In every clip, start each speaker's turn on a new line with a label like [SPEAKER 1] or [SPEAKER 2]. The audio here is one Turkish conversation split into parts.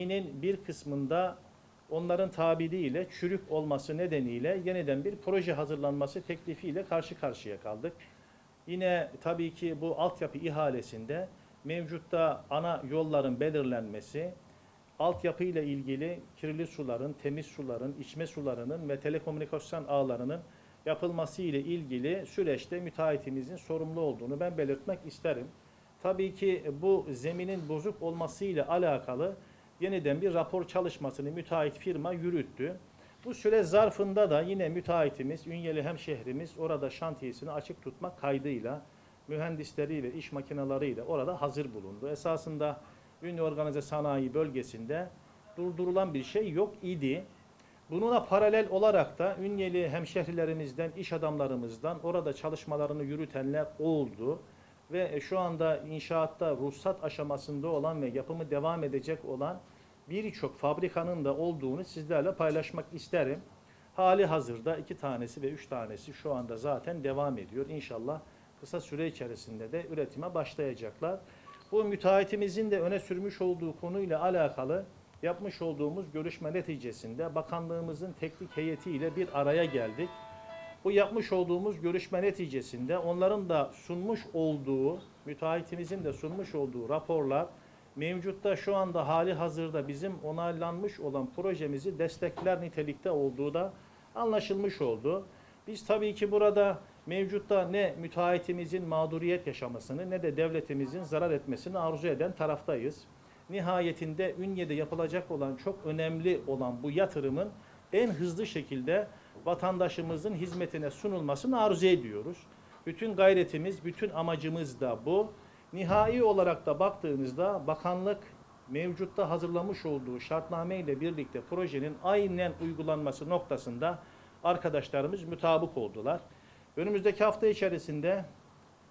[SPEAKER 1] Nin bir kısmında onların tabiriyle çürük olması nedeniyle yeniden bir proje hazırlanması teklifiyle karşı karşıya kaldık. Yine tabii ki bu altyapı ihalesinde mevcutta ana yolların belirlenmesi, altyapı ile ilgili kirli suların, temiz suların, içme sularının ve telekomünikasyon ağlarının yapılması ile ilgili süreçte müteahhitimizin sorumlu olduğunu ben belirtmek isterim. Tabii ki bu zeminin bozuk olması ile alakalı yeniden bir rapor çalışmasını müteahhit firma yürüttü. Bu süre zarfında da yine müteahhitimiz, Ünyeli hemşehrimiz orada şantiyesini açık tutmak kaydıyla mühendisleriyle, iş makinalarıyla orada hazır bulundu. Esasında Ünlü Organize Sanayi bölgesinde durdurulan bir şey yok idi. Bununla paralel olarak da Ünyeli hemşehrilerimizden, iş adamlarımızdan orada çalışmalarını yürütenler oldu. Ve şu anda inşaatta ruhsat aşamasında olan ve yapımı devam edecek olan birçok fabrikanın da olduğunu sizlerle paylaşmak isterim. Hali hazırda iki tanesi ve üç tanesi şu anda zaten devam ediyor. İnşallah kısa süre içerisinde de üretime başlayacaklar. Bu müteahhitimizin de öne sürmüş olduğu konuyla alakalı yapmış olduğumuz görüşme neticesinde bakanlığımızın teknik heyetiyle bir araya geldik. Bu yapmış olduğumuz görüşme neticesinde onların da sunmuş olduğu, müteahhitimizin de sunmuş olduğu raporlar mevcutta şu anda hali hazırda bizim onaylanmış olan projemizi destekler nitelikte olduğu da anlaşılmış oldu. Biz tabii ki burada mevcutta ne müteahhitimizin mağduriyet yaşamasını ne de devletimizin zarar etmesini arzu eden taraftayız. Nihayetinde Ünye'de yapılacak olan çok önemli olan bu yatırımın en hızlı şekilde vatandaşımızın hizmetine sunulmasını arzu ediyoruz. Bütün gayretimiz, bütün amacımız da bu. Nihai olarak da baktığınızda bakanlık mevcutta hazırlamış olduğu şartname ile birlikte projenin aynen uygulanması noktasında arkadaşlarımız mutabık oldular. Önümüzdeki hafta içerisinde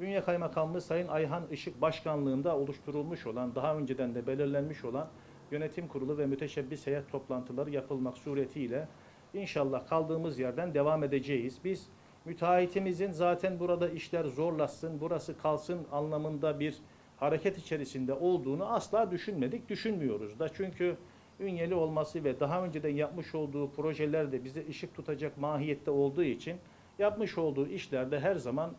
[SPEAKER 1] Ünye Kaymakamlığı Sayın Ayhan Işık Başkanlığında oluşturulmuş olan, daha önceden de belirlenmiş olan yönetim kurulu ve müteşebbis heyet toplantıları yapılmak suretiyle inşallah kaldığımız yerden devam edeceğiz. Biz müteahhitimizin zaten burada işler zorlaşsın, burası kalsın anlamında bir hareket içerisinde olduğunu asla düşünmedik, düşünmüyoruz da. Çünkü Ünyeli olması ve daha önceden yapmış olduğu projeler de bize ışık tutacak mahiyette olduğu için yapmış olduğu işlerde her zaman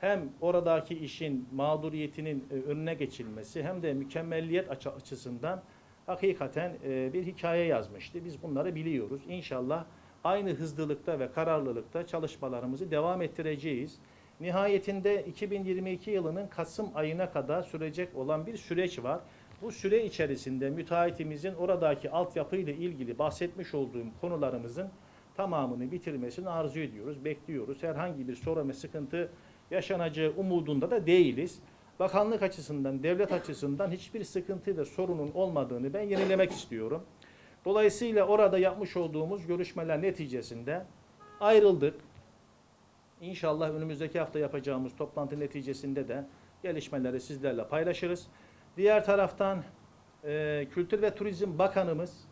[SPEAKER 1] hem oradaki işin mağduriyetinin e, önüne geçilmesi hem de mükemmelliyet açı- açısından hakikaten e, bir hikaye yazmıştı. Biz bunları biliyoruz. İnşallah aynı hızlılıkta ve kararlılıkta çalışmalarımızı devam ettireceğiz. Nihayetinde 2022 yılının Kasım ayına kadar sürecek olan bir süreç var. Bu süre içerisinde müteahhitimizin oradaki altyapı ile ilgili bahsetmiş olduğum konularımızın tamamını bitirmesini arzu ediyoruz, bekliyoruz. Herhangi bir sorun ve sıkıntı yaşanacağı umudunda da değiliz. Bakanlık açısından, devlet açısından hiçbir sıkıntı ve sorunun olmadığını ben yenilemek istiyorum. Dolayısıyla orada yapmış olduğumuz görüşmeler neticesinde ayrıldık. İnşallah önümüzdeki hafta yapacağımız toplantı neticesinde de gelişmeleri sizlerle paylaşırız. Diğer taraftan e, Kültür ve Turizm Bakanımız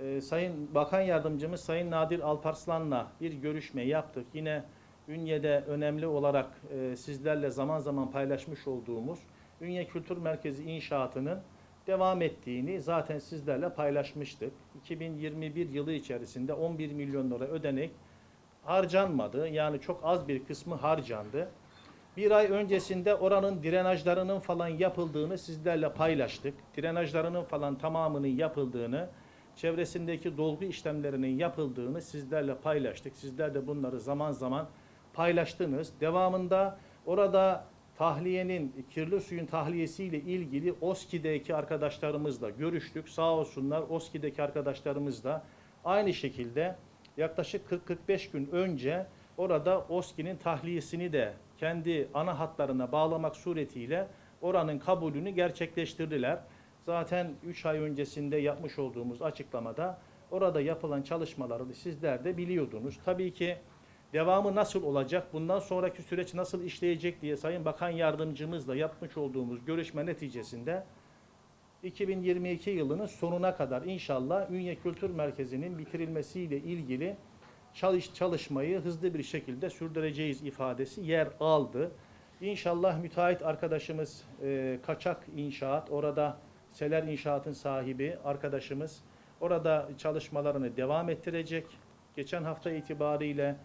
[SPEAKER 1] e, Sayın Bakan Yardımcımız Sayın Nadir Alparslan'la bir görüşme yaptık. Yine Ünye'de önemli olarak e, sizlerle zaman zaman paylaşmış olduğumuz Ünye Kültür Merkezi inşaatının devam ettiğini zaten sizlerle paylaşmıştık. 2021 yılı içerisinde 11 milyon lira ödenek harcanmadı. Yani çok az bir kısmı harcandı. Bir ay öncesinde oranın drenajlarının falan yapıldığını sizlerle paylaştık. Drenajlarının falan tamamının yapıldığını, çevresindeki dolgu işlemlerinin yapıldığını sizlerle paylaştık. Sizler de bunları zaman zaman paylaştınız. Devamında orada tahliyenin, kirli suyun tahliyesiyle ilgili OSKİ'deki arkadaşlarımızla görüştük. Sağ olsunlar OSKİ'deki arkadaşlarımız da aynı şekilde yaklaşık 40-45 gün önce orada OSKİ'nin tahliyesini de kendi ana hatlarına bağlamak suretiyle oranın kabulünü gerçekleştirdiler. Zaten 3 ay öncesinde yapmış olduğumuz açıklamada orada yapılan çalışmaları sizler de biliyordunuz. Tabii ki devamı nasıl olacak, bundan sonraki süreç nasıl işleyecek diye Sayın Bakan Yardımcımızla yapmış olduğumuz görüşme neticesinde 2022 yılının sonuna kadar inşallah Ünye Kültür Merkezi'nin bitirilmesiyle ilgili çalış çalışmayı hızlı bir şekilde sürdüreceğiz ifadesi yer aldı. İnşallah müteahhit arkadaşımız e, kaçak inşaat orada Seler İnşaat'ın sahibi arkadaşımız orada çalışmalarını devam ettirecek. Geçen hafta itibariyle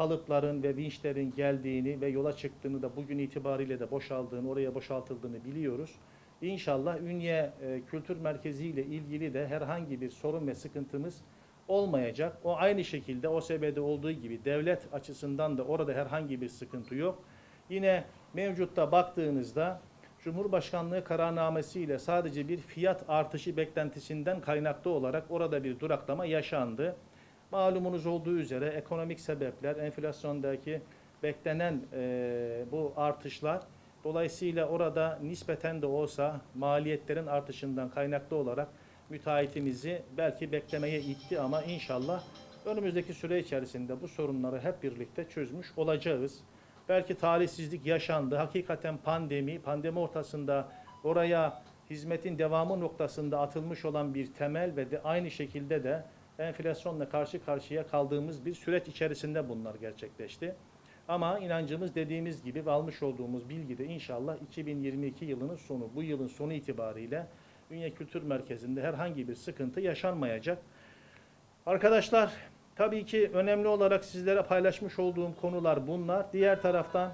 [SPEAKER 1] kalıpların ve vinçlerin geldiğini ve yola çıktığını da bugün itibariyle de boşaldığını, oraya boşaltıldığını biliyoruz. İnşallah Ünye e, Kültür Merkezi ile ilgili de herhangi bir sorun ve sıkıntımız olmayacak. O aynı şekilde OSB'de olduğu gibi devlet açısından da orada herhangi bir sıkıntı yok. Yine mevcutta baktığınızda Cumhurbaşkanlığı kararnamesiyle sadece bir fiyat artışı beklentisinden kaynaklı olarak orada bir duraklama yaşandı. Malumunuz olduğu üzere ekonomik sebepler, enflasyondaki beklenen e, bu artışlar dolayısıyla orada nispeten de olsa maliyetlerin artışından kaynaklı olarak müteahhitimizi belki beklemeye itti ama inşallah önümüzdeki süre içerisinde bu sorunları hep birlikte çözmüş olacağız. Belki talihsizlik yaşandı. Hakikaten pandemi, pandemi ortasında oraya hizmetin devamı noktasında atılmış olan bir temel ve de aynı şekilde de enflasyonla karşı karşıya kaldığımız bir süreç içerisinde bunlar gerçekleşti. Ama inancımız dediğimiz gibi ve almış olduğumuz bilgi de inşallah 2022 yılının sonu, bu yılın sonu itibariyle Ünye Kültür Merkezi'nde herhangi bir sıkıntı yaşanmayacak. Arkadaşlar tabii ki önemli olarak sizlere paylaşmış olduğum konular bunlar. Diğer taraftan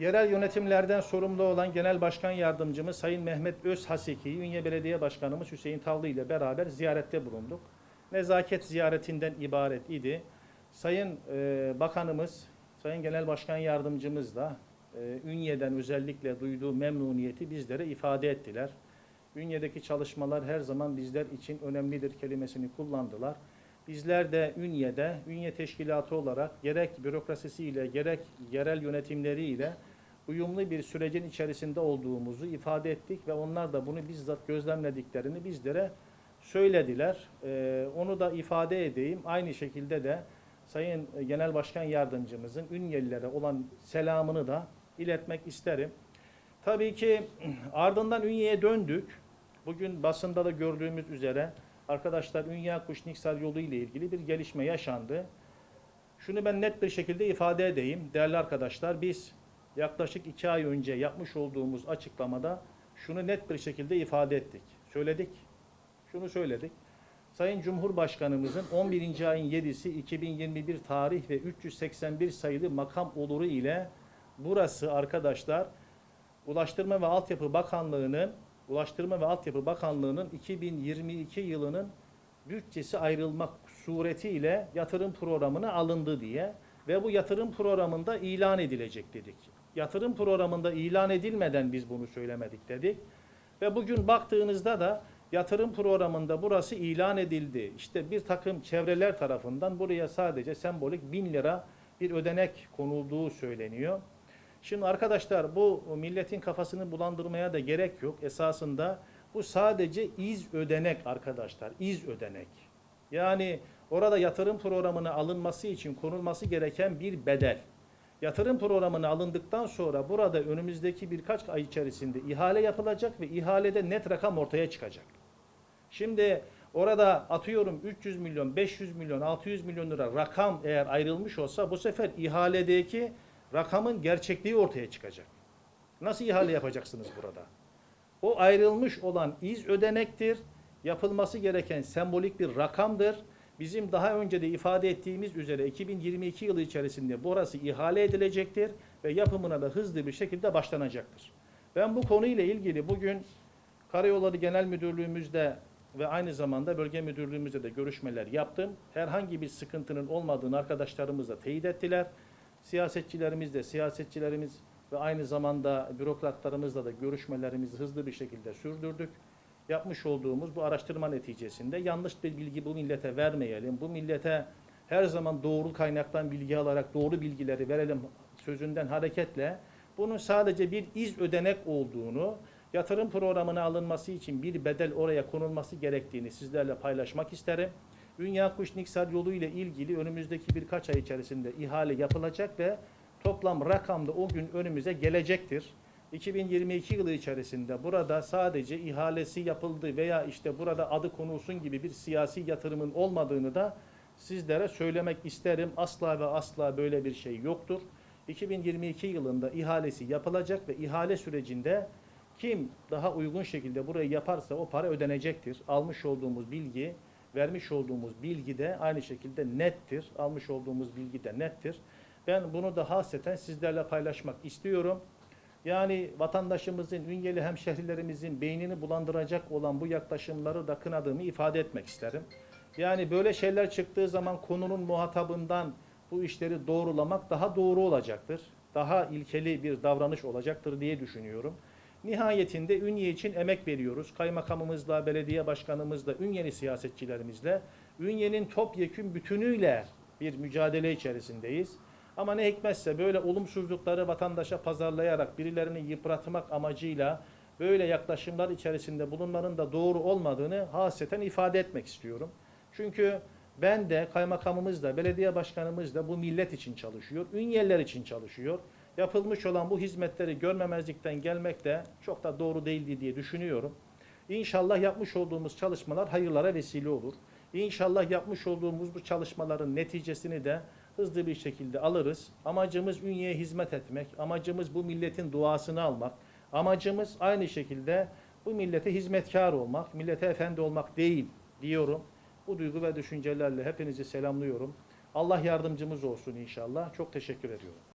[SPEAKER 1] yerel yönetimlerden sorumlu olan Genel Başkan Yardımcımız Sayın Mehmet Özhaseki'yi Ünye Belediye Başkanımız Hüseyin Tavlı ile beraber ziyarette bulunduk. Nezaket ziyaretinden ibaret idi. Sayın e, Bakanımız, Sayın Genel Başkan Yardımcımız da e, Ünye'den özellikle duyduğu memnuniyeti bizlere ifade ettiler. Ünye'deki çalışmalar her zaman bizler için önemlidir kelimesini kullandılar. Bizler de Ünye'de, Ünye Teşkilatı olarak gerek bürokrasisiyle gerek yerel yönetimleriyle uyumlu bir sürecin içerisinde olduğumuzu ifade ettik ve onlar da bunu bizzat gözlemlediklerini bizlere söylediler. Ee, onu da ifade edeyim. Aynı şekilde de Sayın Genel Başkan Yardımcımızın Ünyelilere olan selamını da iletmek isterim. Tabii ki ardından Ünye'ye döndük. Bugün basında da gördüğümüz üzere arkadaşlar Ünye Kuş Niksar yolu ile ilgili bir gelişme yaşandı. Şunu ben net bir şekilde ifade edeyim. Değerli arkadaşlar biz yaklaşık iki ay önce yapmış olduğumuz açıklamada şunu net bir şekilde ifade ettik. Söyledik. Şunu söyledik. Sayın Cumhurbaşkanımızın 11. ayın 7'si 2021 tarih ve 381 sayılı makam oluru ile burası arkadaşlar Ulaştırma ve Altyapı Bakanlığı'nın Ulaştırma ve Altyapı Bakanlığı'nın 2022 yılının bütçesi ayrılmak suretiyle yatırım programına alındı diye ve bu yatırım programında ilan edilecek dedik. Yatırım programında ilan edilmeden biz bunu söylemedik dedik. Ve bugün baktığınızda da yatırım programında burası ilan edildi. İşte bir takım çevreler tarafından buraya sadece sembolik bin lira bir ödenek konulduğu söyleniyor. Şimdi arkadaşlar bu milletin kafasını bulandırmaya da gerek yok. Esasında bu sadece iz ödenek arkadaşlar. iz ödenek. Yani orada yatırım programına alınması için konulması gereken bir bedel. Yatırım programına alındıktan sonra burada önümüzdeki birkaç ay içerisinde ihale yapılacak ve ihalede net rakam ortaya çıkacak. Şimdi orada atıyorum 300 milyon, 500 milyon, 600 milyon lira rakam eğer ayrılmış olsa bu sefer ihaledeki rakamın gerçekliği ortaya çıkacak. Nasıl ihale yapacaksınız burada? O ayrılmış olan iz ödenektir. Yapılması gereken sembolik bir rakamdır. Bizim daha önce de ifade ettiğimiz üzere 2022 yılı içerisinde burası ihale edilecektir ve yapımına da hızlı bir şekilde başlanacaktır. Ben bu konuyla ilgili bugün Karayolları Genel Müdürlüğümüzde ve aynı zamanda bölge müdürlüğümüzde de görüşmeler yaptım. Herhangi bir sıkıntının olmadığını arkadaşlarımız da teyit ettiler. Siyasetçilerimiz de, siyasetçilerimiz ve aynı zamanda bürokratlarımızla da görüşmelerimizi hızlı bir şekilde sürdürdük. Yapmış olduğumuz bu araştırma neticesinde yanlış bir bilgi bu millete vermeyelim. Bu millete her zaman doğru kaynaktan bilgi alarak doğru bilgileri verelim sözünden hareketle bunun sadece bir iz ödenek olduğunu, yatırım programına alınması için bir bedel oraya konulması gerektiğini sizlerle paylaşmak isterim. Dünya Kuş Niksar yolu ile ilgili önümüzdeki birkaç ay içerisinde ihale yapılacak ve toplam rakamda o gün önümüze gelecektir. 2022 yılı içerisinde burada sadece ihalesi yapıldı veya işte burada adı konulsun gibi bir siyasi yatırımın olmadığını da sizlere söylemek isterim. Asla ve asla böyle bir şey yoktur. 2022 yılında ihalesi yapılacak ve ihale sürecinde Kim daha uygun şekilde burayı yaparsa o para ödenecektir. Almış olduğumuz bilgi, vermiş olduğumuz bilgi de aynı şekilde nettir. Almış olduğumuz bilgi de nettir. Ben bunu da hasreten sizlerle paylaşmak istiyorum. Yani vatandaşımızın, ünyeli hemşehrilerimizin beynini bulandıracak olan bu yaklaşımları da kınadığımı ifade etmek isterim. Yani böyle şeyler çıktığı zaman konunun muhatabından bu işleri doğrulamak daha doğru olacaktır. Daha ilkeli bir davranış olacaktır diye düşünüyorum. Nihayetinde Ünye için emek veriyoruz. Kaymakamımızla, belediye başkanımızla, Ünye'li siyasetçilerimizle, Ünye'nin topyekün bütünüyle bir mücadele içerisindeyiz. Ama ne hikmetse böyle olumsuzlukları vatandaşa pazarlayarak birilerini yıpratmak amacıyla böyle yaklaşımlar içerisinde bulunmanın da doğru olmadığını hasreten ifade etmek istiyorum. Çünkü ben de kaymakamımız da belediye başkanımız da bu millet için çalışıyor. Ünyeller için çalışıyor. Yapılmış olan bu hizmetleri görmemezlikten gelmek de çok da doğru değildi diye düşünüyorum. İnşallah yapmış olduğumuz çalışmalar hayırlara vesile olur. İnşallah yapmış olduğumuz bu çalışmaların neticesini de hızlı bir şekilde alırız. Amacımız Ünye'ye hizmet etmek, amacımız bu milletin duasını almak, amacımız aynı şekilde bu millete hizmetkar olmak, millete efendi olmak değil diyorum. Bu duygu ve düşüncelerle hepinizi selamlıyorum. Allah yardımcımız olsun inşallah. Çok teşekkür ediyorum.